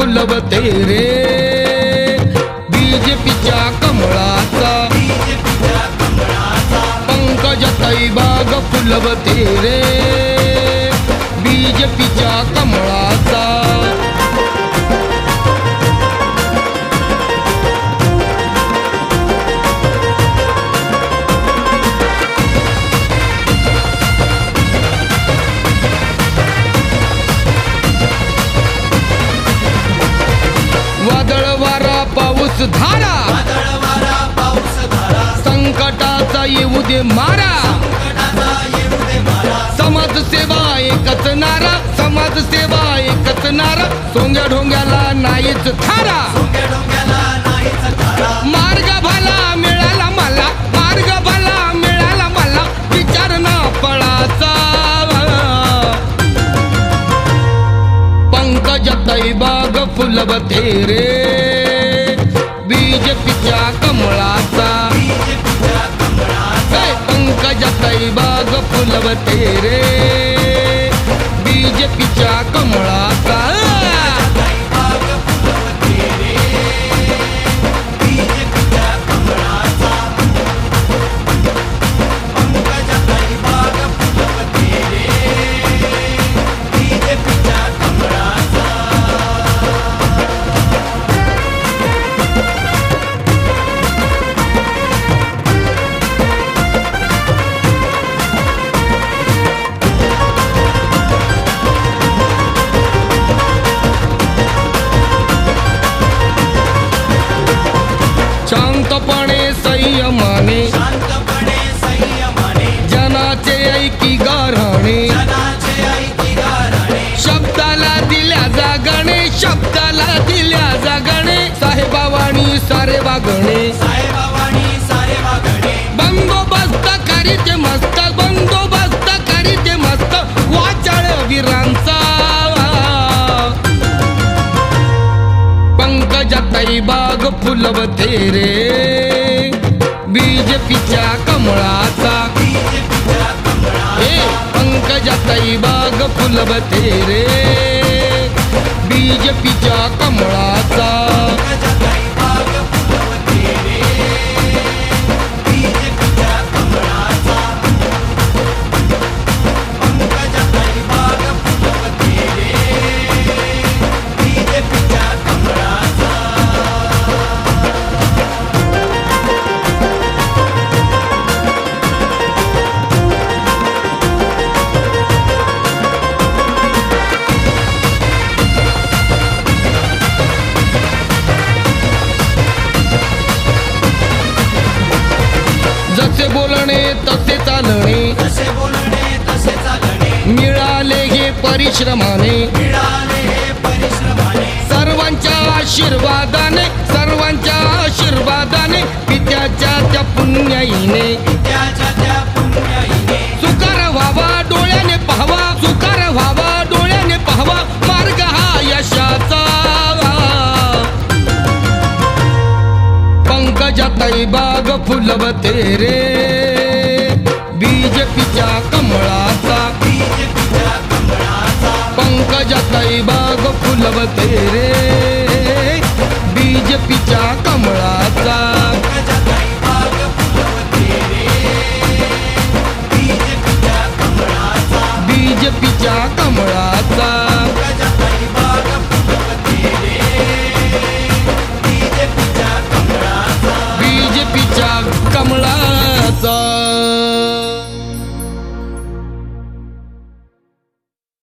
पंकजाताई बाग फुलवते रे बीजेपीच्या कमळाचा. पंकजाताई बाग फुलवते रे बीजेपीच्या कमळा पाऊस धारा. संकटाचा येऊ दे मारा. समाजसेवा एकच नारा. समाजसेवा एकच नारा. सोंग्या ढोंग्याला नाहीच थारा. मार्ग भला मिळाला मला. मार्ग भला मिळाला मला. विचार ना पळाचा. पंकज बाग फुलवते रे. बीजेपीच्या कमळाचा जागणे शब्दाला दिल्या जागणे साहेबावाणी सारे वागणे बंदोबस्त करीत मस्त बंदोबस्त करीत मस्त. वाचाळ वीरांचा. पंकजाताई बाग फुलवते रे बीजेपीच्या कमळाचा. पंकजाताई बाग फुलवते रे बीजेपीच्या कमळाचा. परिश्रमाने. सर्वांच्या आशीर्वादाने सर्वांच्या आशीर्वादाने पित्याच्या त्या पुण्याईने. सुकार व्हावा डोळ्याने पाहावा सुकार व्हावा डोळ्याने पाहावा मार्ग हा यशाचा. पंकजाताई बाग फुलवते रे. फुलवते रे. पिचा कमड़ा